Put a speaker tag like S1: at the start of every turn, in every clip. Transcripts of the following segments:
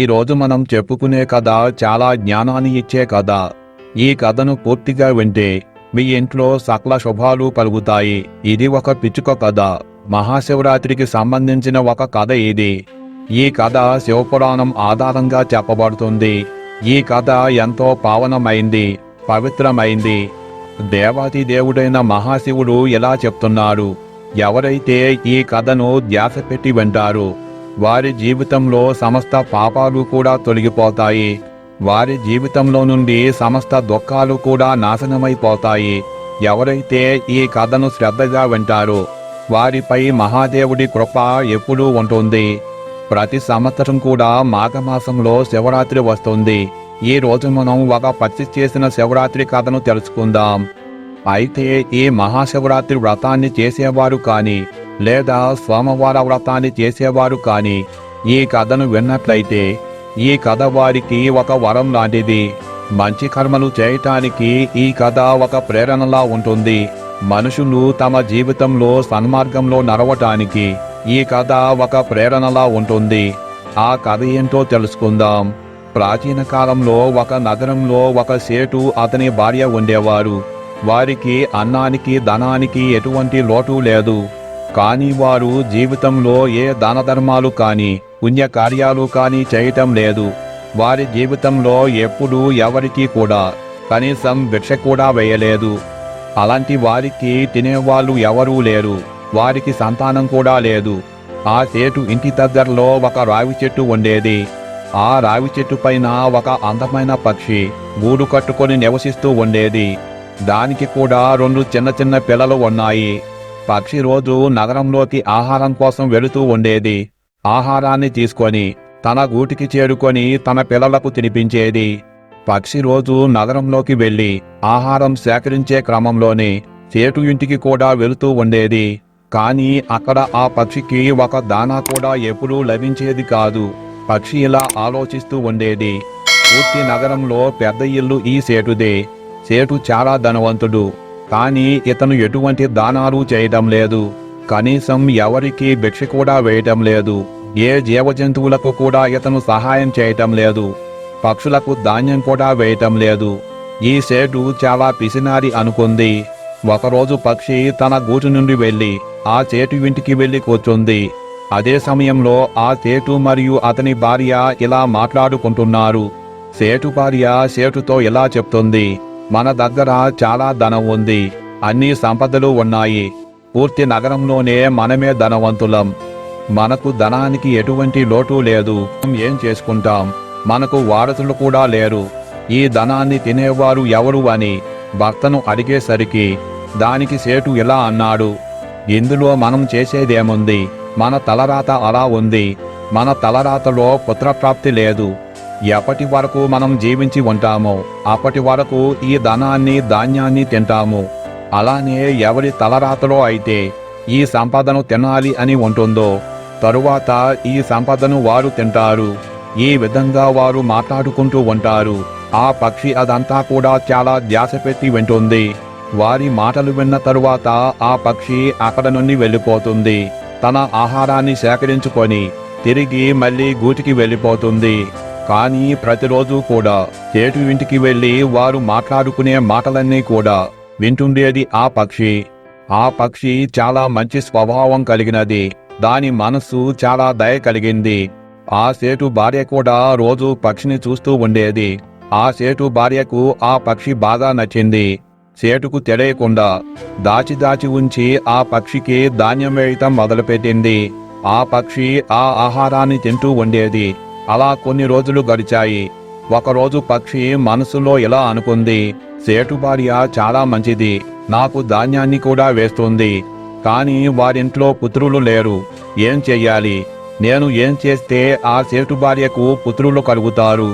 S1: ఈరోజు మనం చెప్పుకునే కథ చాలా జ్ఞానాన్ని ఇచ్చే కథ. ఈ కథను పూర్తిగా వింటే మీ ఇంట్లో సకల శుభాలు కలుగుతాయి. ఇది ఒక పిచ్చుక కథ. మహాశివరాత్రికి సంబంధించిన ఒక కథ ఇది. ఈ కథ శివపురాణం ఆధారంగా చెప్పబడుతుంది. ఈ కథ ఎంతో పావనమైంది పవిత్రమైంది. దేవాతి దేవుడైన మహాశివుడు ఇలా చెప్తున్నాడు. ఎవరైతే ఈ కథను ధ్యాస పెట్టి వింటారు వారి జీవితంలో సమస్త పాపాలు కూడా తొలగిపోతాయి. వారి జీవితంలో నుండి సమస్త దుఃఖాలు కూడా నాశనమైపోతాయి. ఎవరైతే ఈ కథను శ్రద్ధగా వింటారో వారిపై మహాదేవుడి కృప ఎప్పుడూ ఉంటుంది. ప్రతి సంవత్సరం కూడా మాఘమాసంలో శివరాత్రి వస్తుంది. ఈ రోజు మనం ఒక పచ్చి చేసిన శివరాత్రి కథను తెలుసుకుందాం. అయితే ఈ మహాశివరాత్రి వ్రతాన్ని చేసేవారు కానీ లేదా సోమవార వ్రతాన్ని చేసేవారు కానీ ఈ కథను విన్నట్లయితే ఈ కథ వారికి ఒక వరం లాంటిది. మంచి కర్మలు చేయటానికి ఈ కథ ఒక ప్రేరణలా ఉంటుంది. మనుషులు తమ జీవితంలో సన్మార్గంలో నడవటానికి ఈ కథ ఒక ప్రేరణలా ఉంటుంది. ఆ కథ ఏంటో తెలుసుకుందాం. ప్రాచీన కాలంలో ఒక నగరంలో ఒక సేటు అతని భార్య ఉండేవారు. వారికి అన్నానికి ధనానికి ఎటువంటి లోటు లేదు. కానీ వారు జీవితంలో ఏ దాన ధర్మాలు కానీ పుణ్యకార్యాలు కానీ చేయటం లేదు. వారి జీవితంలో ఎప్పుడూ ఎవరికీ కూడా కనీసం భిక్ష కూడా వేయలేదు. అలాంటి వారికి తినేవాళ్ళు ఎవరూ లేరు. వారికి సంతానం కూడా లేదు. ఆ సేటు ఇంటి దగ్గరలో ఒక రావి చెట్టు ఉండేది. ఆ రావి చెట్టు పైన ఒక అందమైన పక్షి గూడు కట్టుకొని నివసిస్తూ ఉండేది. దానికి కూడా రెండు చిన్న చిన్న పిల్లలు ఉన్నాయి. పక్షి రోజు నగరంలోకి ఆహారం కోసం వెళుతూ ఉండేది. ఆహారాన్ని తీసుకొని తన గూటికి చేరుకొని తన పిల్లలకు తినిపించేది. పక్షి రోజు నగరంలోకి వెళ్ళి ఆహారం సేకరించే క్రమంలోనే సేటు ఇంటికి కూడా వెళుతూ ఉండేది. కానీ అక్కడ ఆ పక్షికి ఒక దానా కూడా ఎప్పుడూ లభించేది కాదు. పక్షి ఇలా ఆలోచిస్తూ ఉండేది. పూర్తి నగరంలో పెద్ద ఇల్లు ఈ సేటుదే. సేటు చాలా ధనవంతుడు. కానీ ఇతను ఎటువంటి దానాలు చేయటం లేదు. కనీసం ఎవరికి భిక్ష కూడా వేయటం లేదు. ఏ జీవజంతువులకు కూడా ఇతను సహాయం చేయటం లేదు. పక్షులకు ధాన్యం కూడా వేయటం లేదు. ఈ సేటు చాలా పిసినారి అనుకుంది. ఒకరోజు పక్షి తన గూటి నుండి వెళ్ళి ఆ సేటు ఇంటికి వెళ్ళి కూర్చుంది. అదే సమయంలో ఆ సేటు మరియు అతని భార్య ఇలా మాట్లాడుకుంటున్నారు. సేటు భార్య సేటుతో ఇలా చెప్తుంది. మన దగ్గర చాలా ధనం ఉంది. అన్ని సంపదలు ఉన్నాయి. పూర్తి నగరంలోనే మనమే ధనవంతులం. మనకు ధనానికి ఎటువంటి లోటు లేదు. ఏం చేసుకుంటాం? మనకు వారసులు కూడా లేరు. ఈ ధనాన్ని తినేవారు ఎవరు అని భర్తను అడిగేసరికి దానికి సేటు ఇలా అన్నాడు. ఇందులో మనం చేసేదేముంది? మన తలరాత అలా ఉంది. మన తలరాతలో పుత్రప్రాప్తి లేదు. ఎప్పటి వరకు మనం జీవించి ఉంటామో అప్పటి వరకు ఈ ధనాన్ని ధాన్యాన్ని తింటాము. అలానే ఎవరి తలరాతలో అయితే ఈ సంపదను తినాలి అని ఉంటుందో తరువాత ఈ సంపదను వారు తింటారు. ఈ విధంగా వారు మాట్లాడుకుంటూ ఉంటారు. ఆ పక్షి అదంతా కూడా చాలా ధ్యాస పెట్టి వింటుంది. వారి మాటలు విన్న తరువాత ఆ పక్షి అక్కడ నుండి వెళ్ళిపోతుంది. తన ఆహారాన్ని సేకరించుకొని తిరిగి మళ్ళీ గూటికి వెళ్ళిపోతుంది. కానీ ప్రతిరోజు కూడా చేటు ఇంటికి వెళ్ళి వారు మాట్లాడుకునే మాటలన్నీ కూడా వింటుండేది ఆ పక్షి. ఆ పక్షి చాలా మంచి స్వభావం కలిగినది. దాని మనస్సు చాలా దయ కలిగింది. ఆ సేటు భార్య కూడా రోజు పక్షిని చూస్తూ ఉండేది. ఆ సేటు భార్యకు ఆ పక్షి బాగా నచ్చింది. సేటుకు తెలియకుండా దాచి దాచి ఉంచి ఆ పక్షికి ధాన్యం వేయటం మొదలుపెట్టింది. ఆ పక్షి ఆ ఆహారాన్ని తింటూ ఉండేది. అలా కొన్ని రోజులు గడిచాయి. ఒకరోజు పక్షి మనసులో ఇలా అనుకుంది సేటు భార్య చాలా మంచిది నాకు ధాన్యాన్ని కూడా వేస్తుంది కానీ వారింట్లో పుత్రులు లేరు ఏం చెయ్యాలి? నేను ఏం చేస్తే ఆ సేటు భార్యకు పుత్రులు కలుగుతారు?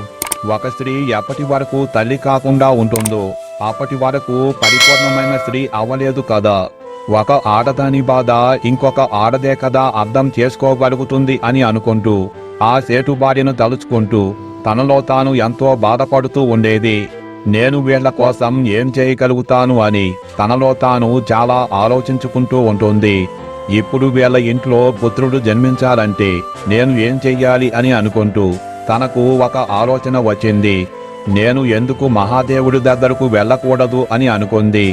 S1: ఒక స్త్రీ ఎప్పటి వరకు తల్లి కాకుండా ఉంటుందో అప్పటి వరకు పరిపూర్ణమైన స్త్రీ అవ్వలేదు కదా. ఒక ఆడదాని బాధ ఇంకొక ఆడదే కదా అర్థం చేసుకోగలుగుతుంది అని అనుకుంటూ ఆ సేటు భార్యను తలుచుకుంటూ తనలో తాను ఎంతో బాధపడుతూ ఉండేది. నేను వీళ్ళ కోసం ఏం చేయగలుగుతాను అని తనలో తాను చాలా ఆలోచించుకుంటూ ఉంటుంది. ఇప్పుడు వీళ్ళ ఇంట్లో పుత్రుడు జన్మించాలంటే నేను ఏం చెయ్యాలి అని అనుకుంటూ తనకు ఒక ఆలోచన వచ్చింది. నేను ఎందుకు మహాదేవుడి దగ్గరకు వెళ్ళకూడదు అని అనుకుంది.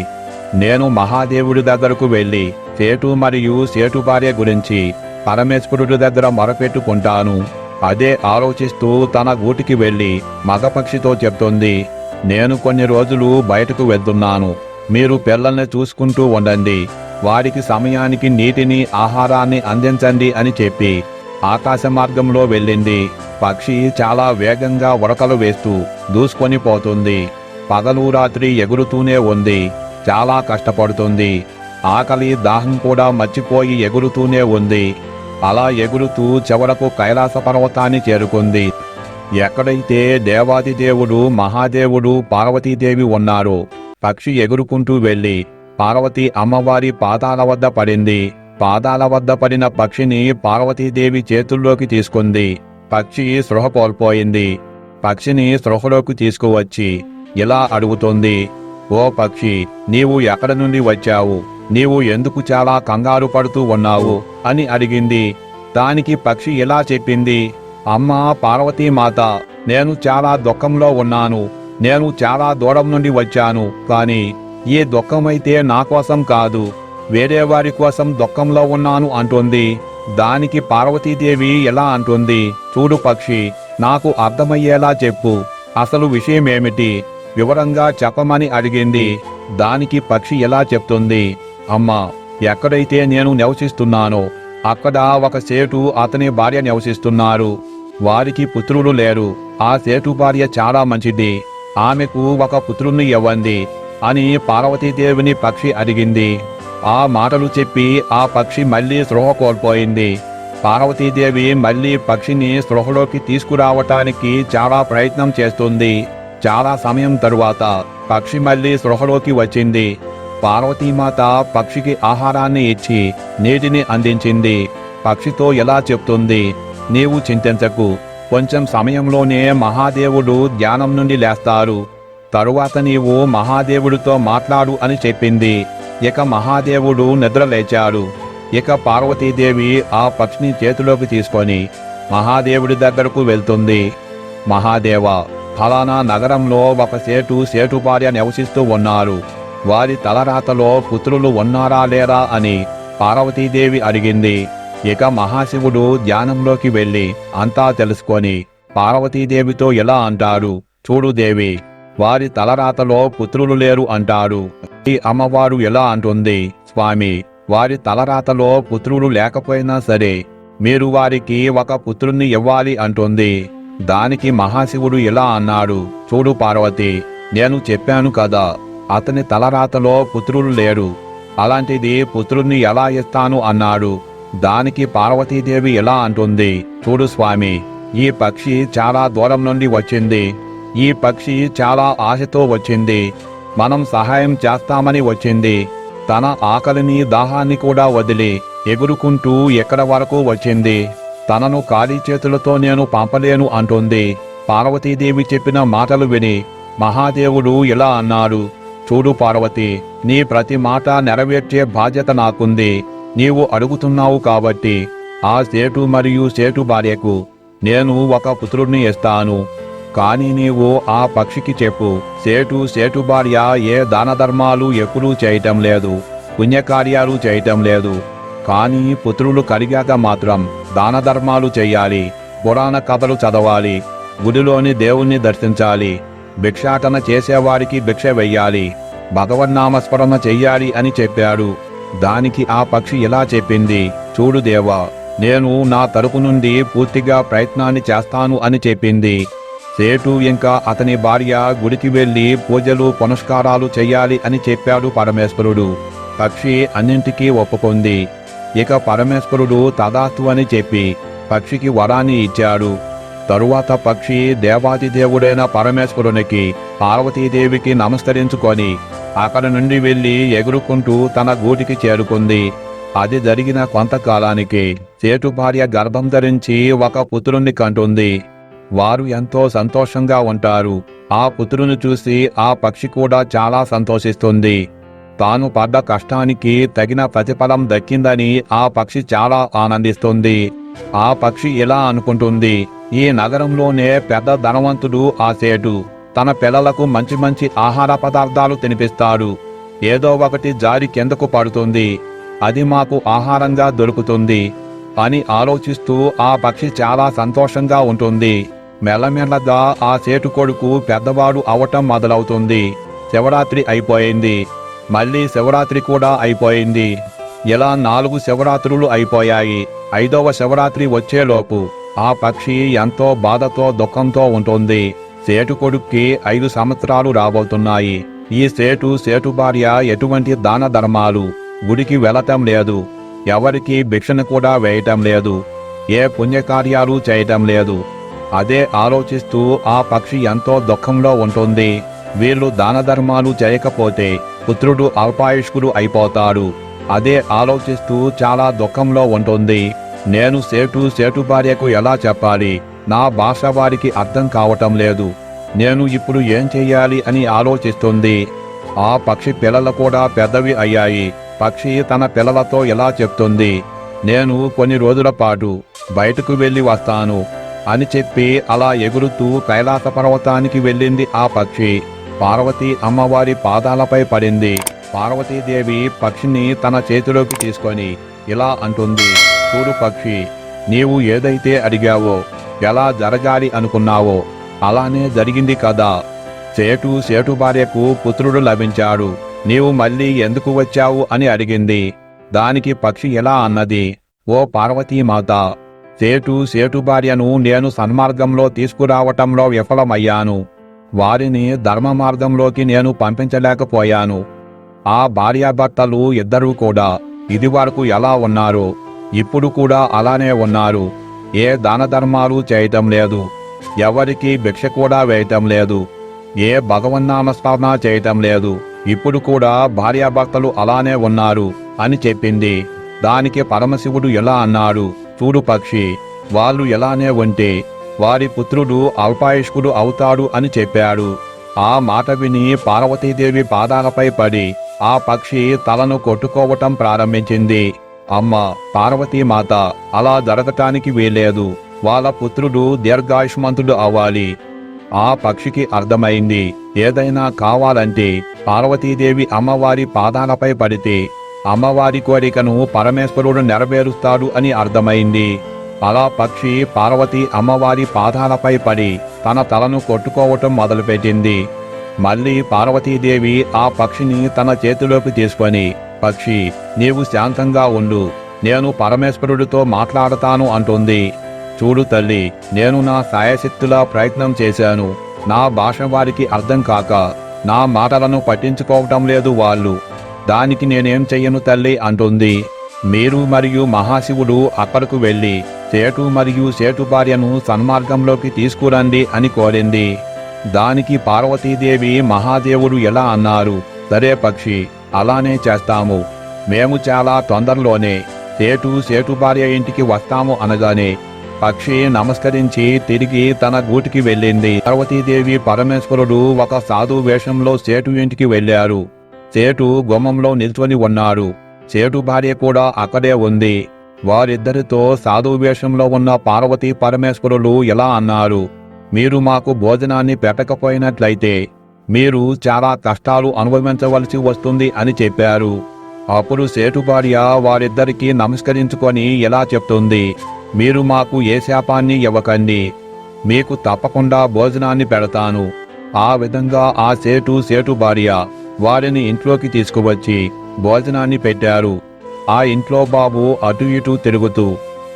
S1: నేను మహాదేవుడి దగ్గరకు వెళ్ళి సేటు మరియు సేటు భార్య గురించి పరమేశ్వరుడి దగ్గర మొరపెట్టుకుంటాను. అదే ఆలోచిస్తూ తన గూటికి వెళ్ళి మగపక్షితో చెప్తుంది నేను కొన్ని రోజులు బయటకు వెళ్తున్నాను. మీరు పిల్లల్ని చూసుకుంటూ ఉండండి. వారికి సమయానికి నీటిని ఆహారాన్ని అందించండి అని చెప్పి ఆకాశ మార్గంలో వెళ్ళింది. పక్షి చాలా వేగంగా ఉడకలు వేస్తూ దూసుకొని పోతుంది. పగలు రాత్రి ఎగురుతూనే ఉంది. చాలా కష్టపడుతుంది. ఆకలి దాహం కూడా మర్చిపోయి ఎగురుతూనే ఉంది. అలా ఎగురుతూ చివరకు కైలాస పర్వతాన్ని చేరుకుంది. ఎక్కడైతే దేవాదిదేవుడు మహాదేవుడు పార్వతీదేవి ఉన్నారో పక్షి ఎగురుకుంటూ వెళ్ళి పార్వతి అమ్మవారి పాదాల వద్ద పడింది. పాదాల వద్ద పడిన పక్షిని పార్వతీదేవి చేతుల్లోకి తీసుకుంది. పక్షి స్పృహ కోల్పోయింది. పక్షిని స్పృహలోకి తీసుకువచ్చి ఇలా అడుగుతుంది ఓ పక్షి నీవు ఎక్కడ నుండి వచ్చావు? నీవు ఎందుకు చాలా కంగారు పడుతూ ఉన్నావు? అని అడిగింది. దానికి పక్షి ఇలా చెప్పింది? అమ్మా పార్వతీమాత నేను చాలా దుఃఖంలో ఉన్నాను. నేను చాలా దూరం నుండి వచ్చాను. కానీ ఈ దుఃఖమైతే నా కోసం కాదు. వేరే వారి కోసం దుఃఖంలో ఉన్నాను అంటుంది. దానికి పార్వతీదేవి ఎలా అంటుంది? చూడు పక్షి నాకు అర్థమయ్యేలా చెప్పు. అసలు విషయమేమిటి? వివరంగా చెప్పమని అడిగింది. దానికి పక్షి ఎలా చెప్తుంది? అమ్మా ఎక్కడైతే నేను నివసిస్తున్నానో అక్కడ ఒక సేటు అతని భార్య నివసిస్తున్నారు వారికి పుత్రులు లేరు. ఆ సేటు భార్య చాలా మంచిది. ఆమెకు ఒక పుత్రుణ్ణి ఇవ్వండి అని పార్వతీదేవిని పక్షి అడిగింది. ఆ మాటలు చెప్పి ఆ పక్షి మళ్ళీ స్పృహ కోల్పోయింది. పార్వతీదేవి మళ్ళీ పక్షిని స్పృహలోకి తీసుకురావటానికి చాలా ప్రయత్నం చేస్తుంది. చాలా సమయం తరువాత పక్షి మళ్ళీ స్పృహలోకి వచ్చింది. పార్వతీమాత పక్షికి ఆహారాన్ని ఇచ్చి నీటిని అందించింది. పక్షితో ఎలా చెప్తుంది? నీవు చింతించకు. కొంచెం సమయంలోనే మహాదేవుడు ధ్యానం నుండి లేస్తారు. తరువాత నీవు మహాదేవుడితో మాట్లాడు అని చెప్పింది. ఇక మహాదేవుడు నిద్ర లేచాడు. ఇక పార్వతీదేవి ఆ పక్షిని చేతిలోకి తీసుకొని మహాదేవుడి దగ్గరకు వెళ్తుంది. మహాదేవ ఫలానా నగరంలో ఒక సేటు సేటుపార్య నివసిస్తూ ఉన్నారు. వారి తలరాతలో పుత్రులు ఉన్నారా లేరా అని పార్వతీదేవి అడిగింది. ఇక మహాశివుడు ధ్యానంలోకి వెళ్ళి అంతా తెలుసుకొని పార్వతీదేవితో ఎలా అంటారు చూడు దేవి వారి తలరాతలో పుత్రులు లేరు అంటారు ఈ అమ్మవారు ఎలా అంటుంది? స్వామి వారి తలరాతలో పుత్రులు లేకపోయినా సరే మీరు వారికి ఒక పుత్రుణ్ణి ఇవ్వాలి అంటుంది. దానికి మహాశివుడు ఇలా అన్నాడు? చూడు పార్వతి నేను చెప్పాను కదా అతని తలరాతలో పుత్రులు లేరు. అలాంటిది పుత్రుణ్ణి ఎలా ఇస్తాను అన్నాడు. దానికి పార్వతీదేవి ఎలా అంటుంది. చూడు స్వామి ఈ పక్షి చాలా దూరం నుండి వచ్చింది. ఈ పక్షి చాలా ఆశతో వచ్చింది. మనం సహాయం చేస్తామని వచ్చింది. తన ఆకలిని దాహాన్ని కూడా వదిలి ఎగురుకుంటూ ఎక్కడ వరకు వచ్చింది? తనను ఖాళీ చేతులతో నేను పంపలేను అంటుంది. పార్వతీదేవి చెప్పిన మాటలు విని మహాదేవుడు ఇలా అన్నాడు. చూడు పార్వతి నీ ప్రతి మాట నెరవేర్చే బాధ్యత నాకుంది. నీవు అడుగుతున్నావు కాబట్టి ఆ సేటు మరియు సేటు భార్యకు నేను ఒక పుత్రుడిని ఇస్తాను. కానీ నీవు ఆ పక్షికి చెప్పు సేటు సేటు భార్య ఏ దాన ధర్మాలు ఎప్పుడూ చేయటం లేదు పుణ్యకార్యాలు చేయటం లేదు. కానీ పుత్రులు కలిగాక మాత్రం దాన ధర్మాలు చెయ్యాలి పురాణ కథలు చదవాలి గుడిలోని దేవుణ్ణి దర్శించాలి భిక్షాటన చేసేవారికి భిక్ష వెయ్యాలి. భగవన్నామస్మరణ చెయ్యాలి అని చెప్పాడు. దానికి ఆ పక్షి ఇలా చెప్పింది చూడు దేవా నేను నా తరపు నుండి పూర్తిగా ప్రయత్నాన్ని చేస్తాను అని చెప్పింది. సేటు ఇంకా అతని భార్య గుడికి వెళ్ళి పూజలు పునస్కారాలు చెయ్యాలి అని చెప్పాడు పరమేశ్వరుడు. పక్షి అన్నింటికీ ఒప్పుకుంది. ఇక పరమేశ్వరుడు తదాస్తు అని చెప్పి పక్షికి వరాన్ని ఇచ్చాడు. తరువాత పక్షి దేవాది దేవుడైన పరమేశ్వరునికి పార్వతీదేవికి నమస్కరించుకొని అక్కడి నుండి వెళ్ళి ఎగురుకుంటూ తన గూటికి చేరుకుంది. అది జరిగిన కొంతకాలానికి చేటు భార్య గర్భం ధరించి ఒక పుత్రుణ్ణి కంటుంది. వారు ఎంతో సంతోషంగా ఉంటారు. ఆ పుత్రుని చూసి ఆ పక్షి కూడా చాలా సంతోషిస్తుంది. తాను పడ్డ కష్టానికి తగిన ప్రతిఫలం దక్కిందని ఆ పక్షి చాలా ఆనందిస్తుంది. ఆ పక్షి ఇలా అనుకుంటుంది. ఈ నగరంలోనే పెద్ద ధనవంతుడు ఆ సేటు తన పిల్లలకు మంచి మంచి ఆహార పదార్థాలు తినిపిస్తాడు. ఏదో ఒకటి జారి కిందకు పడుతుంది. అది మాకు ఆహారంగా దొరుకుతుంది అని ఆలోచిస్తూ ఆ పక్షి చాలా సంతోషంగా ఉంటుంది. మెల్లమెల్లగా ఆ సేటు కొడుకు పెద్దవాడు అవటం మొదలవుతుంది. శివరాత్రి అయిపోయింది. మళ్ళీ శివరాత్రి కూడా అయిపోయింది. ఇలా నాలుగు శివరాత్రులు అయిపోయాయి. ఐదవ శివరాత్రి వచ్చేలోపు. ఆ పక్షి ఎంతో బాధతో దుఃఖంతో ఉంటుంది. సేటు కొడుక్కి ఐదు సంవత్సరాలు రాబోతున్నాయి. ఈ సేటు సేటు భార్య ఎటువంటి దాన ధర్మాలు? గుడికి వెళ్ళటం లేదు. ఎవరికి భిక్షను కూడా వేయటం లేదు. ఏ పుణ్యకార్యాలు చేయటం లేదు. అదే ఆలోచిస్తూ ఆ పక్షి ఎంతో దుఃఖంలో ఉంటుంది. వీళ్ళు దాన ధర్మాలు చేయకపోతే పుత్రుడు అల్పాయుష్కుడు అయిపోతాడు. అదే ఆలోచిస్తూ చాలా దుఃఖంలో ఉంటుంది. నేను సేటు సేటు భార్యకు ఎలా చెప్పాలి? నా భాష వారికి అర్థం కావటం లేదు. నేను ఇప్పుడు ఏం చెయ్యాలి అని ఆలోచిస్తుంది. ఆ పక్షి పిల్లలు కూడా పెద్దవి అయ్యాయి. పక్షి తన పిల్లలతో ఎలా చెప్తుంది? నేను కొన్ని రోజుల పాటు బయటకు వెళ్ళి వస్తాను అని చెప్పి అలా ఎగురుతూ కైలాస పర్వతానికి వెళ్ళింది ఆ పక్షి. పార్వతి అమ్మవారి పాదాలపై పడింది. పార్వతీదేవి పక్షిని తన చేతిలోకి తీసుకొని ఇలా అంటుంది. చూడు పక్షి. నీవు ఏదైతే అడిగావో ఎలా జరగాలి అనుకున్నావో అలానే జరిగింది కదా. సేటు సేటు భార్యకు పుత్రుడు లభించాడు. నీవు మళ్ళీ ఎందుకు వచ్చావు అని అడిగింది. దానికి పక్షి ఎలా అన్నది. ఓ పార్వతీమాత సేటు సేటు భార్యను నేను సన్మార్గంలో తీసుకురావటంలో విఫలమయ్యాను. వారిని ధర్మ మార్గంలోకి నేను పంపించలేకపోయాను. ఆ భార్యాభర్తలు ఇద్దరూ కూడా ఇదివరకు ఎలా ఉన్నారు? ఇప్పుడు కూడా అలానే ఉన్నారు. ఏ దాన ధర్మాలు చేయటం లేదు. ఎవరికి భిక్ష కూడా వేయటం లేదు. ఏ భగవన్నామస్మరణ చేయటం లేదు. ఇప్పుడు కూడా భార్యాభర్తలు అలానే ఉన్నారు అని చెప్పింది. దానికి పరమశివుడు ఎలా అన్నాడు? చూడు పక్షి వాళ్ళు ఎలానే ఉంటే వారి పుత్రుడు అల్పాయుష్కుడు అవుతాడు అని చెప్పాడు. ఆ మాట విని పార్వతీదేవి పాదాలపై పడి ఆ పక్షి తలను కొట్టుకోవటం ప్రారంభించింది. అమ్మ పార్వతీమాత అలా జరగటానికి వీలేదు వాళ్ళ పుత్రుడు దీర్ఘాయుష్మంతుడు అవ్వాలి. ఆ పక్షికి అర్థమైంది. ఏదైనా కావాలంటే పార్వతీదేవి అమ్మవారి పాదాలపై పడితే అమ్మవారి కోరికను పరమేశ్వరుడు నెరవేరుస్తాడు అని అర్థమైంది. అలా పక్షి పార్వతి అమ్మవారి పాదాలపై పడి తన తలను కొట్టుకోవటం మొదలుపెట్టింది. మళ్ళీ పార్వతీదేవి ఆ పక్షిని తన చేతిలోకి తీసుకొని పక్షి నీవు శాంతంగా ఉండు. నేను పరమేశ్వరుడితో మాట్లాడతాను అంటుంది. చూడు తల్లి నేను నా సాయశక్తులా ప్రయత్నం చేశాను. నా భాష వారికి అర్థం కాక నా మాటలను పట్టించుకోవటం లేదు వాళ్ళు. దానికి నేనేం చెయ్యను తల్లి అంటుంది. మీరు మరియు మహాశివుడు అక్కడకు వెళ్ళి సేటు మరియు సేటు భార్యను సన్మార్గంలోకి తీసుకురండి అని కోరింది. దానికి పార్వతీదేవి మహాదేవుడు ఎలా అన్నారు? సరే పక్షి అలానే చేస్తాము. మేము చాలా తొందరలోనే సేటు సేటు భార్య ఇంటికి వస్తాము అనగానే పక్షి నమస్కరించి తిరిగి తన గూటికి వెళ్ళింది. పార్వతీదేవి పరమేశ్వరుడు ఒక సాధు వేషంలో సేటు ఇంటికి వెళ్ళారు. సేటు గుమ్మంలో నిల్చొని ఉన్నాడు. సేటు భార్య కూడా అక్కడే ఉంది. వారిద్దరితో సాధు వేషంలో ఉన్న పార్వతీ పరమేశ్వరులు ఎలా అన్నారు? మీరు మాకు భోజనాన్ని పెట్టకపోయినట్లయితే మీరు చాలా కష్టాలు అనుభవించవలసి వస్తుంది అని చెప్పారు. అప్పుడు సేటు భార్య వారిద్దరికీ నమస్కరించుకొని ఎలా చెప్తుంది మీరు మాకు ఏ శాపాన్ని ఇవ్వకండి మీకు తప్పకుండా భోజనాన్ని పెడతాను. ఆ విధంగా ఆ సేటు సేటు భార్య వారిని ఇంట్లోకి తీసుకువచ్చి భోజనాన్ని పెట్టారు. ఆ ఇంట్లో బాబు అటు ఇటు తిరుగుతూ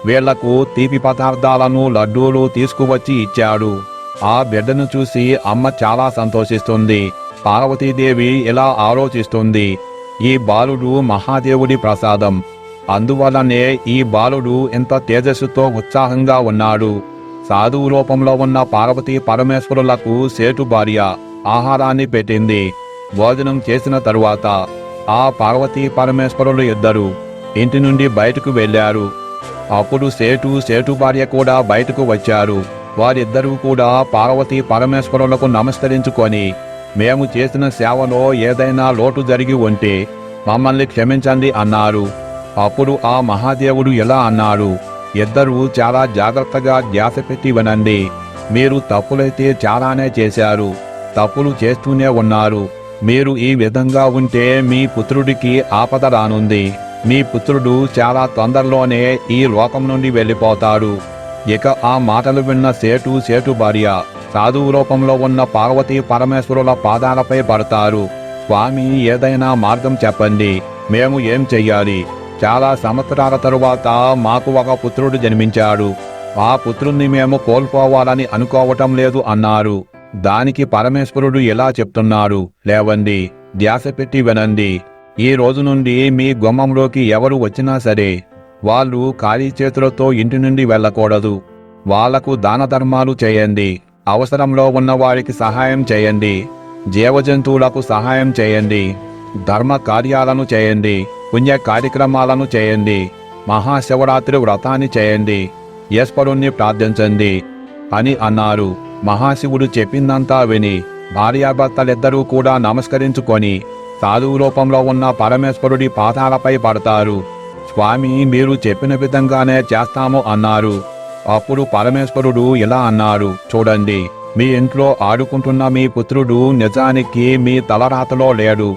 S1: వీళ్ళకు తీపి పదార్థాలను లడ్డూలు తీసుకువచ్చి ఇచ్చాడు. ఆ బిడ్డను చూసి అమ్మ చాలా సంతోషిస్తుంది. పార్వతీదేవి ఇలా ఆలోచిస్తుంది. ఈ బాలుడు మహాదేవుడి ప్రసాదం. అందువలనే ఈ బాలుడు ఇంత తేజస్సుతో ఉత్సాహంగా ఉన్నాడు. సాధువు రూపంలో ఉన్న పార్వతీ పరమేశ్వరులకు సేటు భార్య ఆహారాన్ని పెట్టింది. భోజనం చేసిన తరువాత ఆ పార్వతీ పరమేశ్వరులు ఇద్దరు ఇంటి నుండి బయటకు వెళ్ళారు. అప్పుడు సేటు సేటు భార్య కూడా బయటకు వచ్చారు. వారిద్దరూ కూడా పార్వతి పరమేశ్వరులకు నమస్కరించుకొని మేము చేసిన సేవలో ఏదైనా లోటు జరిగి ఉంటే మమ్మల్ని క్షమించండి అన్నారు. అప్పుడు ఆ మహాదేవుడు ఎలా అన్నాడు ఇద్దరూ చాలా జాగ్రత్తగా ధ్యాస పెట్టి వినండి. మీరు తప్పులైతే చాలానే చేశారు. తప్పులు చేస్తూనే ఉన్నారు. మీరు ఈ విధంగా ఉంటే మీ పుత్రుడికి ఆపద రానుంది. మీ పుత్రుడు చాలా తొందరలోనే ఈ లోకం నుండి వెళ్ళిపోతాడు. ఇక ఆ మాటలు విన్న సేటు సేటు భార్య సాధువు రూపంలో ఉన్న పార్వతీ పరమేశ్వరుల పాదాలపై పడతారు. స్వామి ఏదైనా మార్గం చెప్పండి. మేము ఏం చెయ్యాలి? చాలా సంవత్సరాల తరువాత మాకు ఒక పుత్రుడు జన్మించాడు. ఆ పుత్రుణ్ణి మేము కోల్పోవాలని అనుకోవటం లేదు అన్నారు. దానికి పరమేశ్వరుడు ఇలా చెప్తున్నాడు. లేవండి ధ్యాస పెట్టి వినండి. ఈ రోజు నుండి మీ గుమ్మంలోకి ఎవరు వచ్చినా సరే వాళ్ళు ఖాళీ చేతులతో ఇంటి నుండి వెళ్ళకూడదు. వాళ్ళకు దాన ధర్మాలు చేయండి. అవసరంలో ఉన్న వారికి సహాయం చేయండి. జీవజంతువులకు సహాయం చేయండి. ధర్మ కార్యాలను చేయండి. పుణ్య కార్యక్రమాలను చేయండి. మహాశివరాత్రి వ్రతాన్ని చేయండి. ఈశ్వరుణ్ణి ప్రార్థించండి అని అన్నారు. మహాశివుడు చెప్పిందంతా విని భార్యాభర్తలిద్దరూ కూడా నమస్కరించుకొని సాధువు రూపంలో ఉన్న పరమేశ్వరుడి పాదాలపై పడతారు. స్వామి మీరు చెప్పిన విధంగానే చేస్తాము అన్నారు. అప్పుడు పరమేశ్వరుడు ఇలా అన్నారు చూడండి మీ ఇంట్లో ఆడుకుంటున్న మీ పుత్రుడు నిజానికి మీ తలరాతలో లేడు.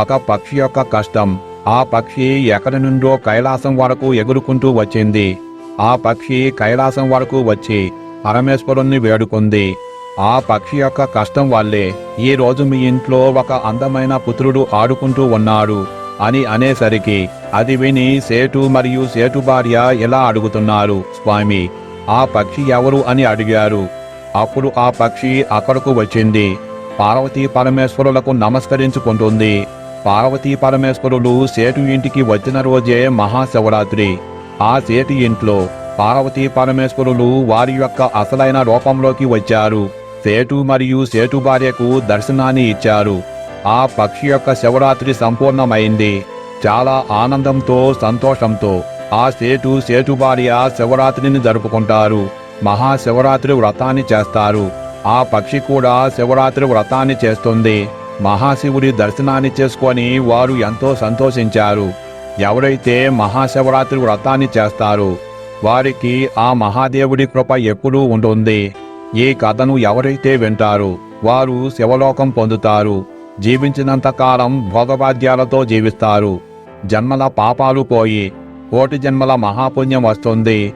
S1: ఒక పక్షి యొక్క కష్టం. ఆ పక్షి ఎక్కడి నుండో కైలాసం వరకు ఎగురుకుంటూ వచ్చింది. ఆ పక్షి కైలాసం వరకు వచ్చి పరమేశ్వరుణ్ణి వేడుకుంది. ఆ పక్షి యొక్క కష్టం వల్లే ఈ రోజు మీ ఇంట్లో ఒక అందమైన పుత్రుడు ఆడుకుంటూ ఉన్నాడు అని అనేసరికి అది విని సేటు మరియు సేటు భార్య ఎలా అడుగుతున్నారు స్వామి ఆ పక్షి ఎవరు అని అడిగారు. అప్పుడు ఆ పక్షి అక్కడకు వచ్చింది. పార్వతీ పరమేశ్వరులకు నమస్కరించుకుంటుంది. పార్వతీ పరమేశ్వరులు సేటు ఇంటికి వచ్చిన రోజే మహాశివరాత్రి. ఆ సేటు ఇంట్లో పార్వతీ పరమేశ్వరులు వారి యొక్క అసలైన రూపంలోకి వచ్చారు. సేటు మరియు సేటు భార్యకు దర్శనాన్ని ఇచ్చారు. ఆ పక్షి యొక్క శివరాత్రి సంపూర్ణమైంది. చాలా ఆనందంతో సంతోషంతో ఆ సేటు సేటు భార్య శివరాత్రిని జరుపుకుంటారు. మహాశివరాత్రి వ్రతాన్ని చేస్తారు. ఆ పక్షి కూడా శివరాత్రి వ్రతాన్ని చేస్తుంది. మహాశివుడి దర్శనాన్ని చేసుకొని వారు ఎంతో సంతోషించారు. ఎవరైతే మహాశివరాత్రి వ్రతాన్ని చేస్తారో వారికి ఆ మహాదేవుడి కృప ఎప్పుడూ ఉంటుంది. ఈ కథను ఎవరైతే వింటారో వారు శివలోకం పొందుతారు. జీవించినంత కాలం భోగవాద్యాలతో జీవిస్తారు. జన్మల పాపాలు పోయి కోటి జన్మల మహాపుణ్యం వస్తుంది.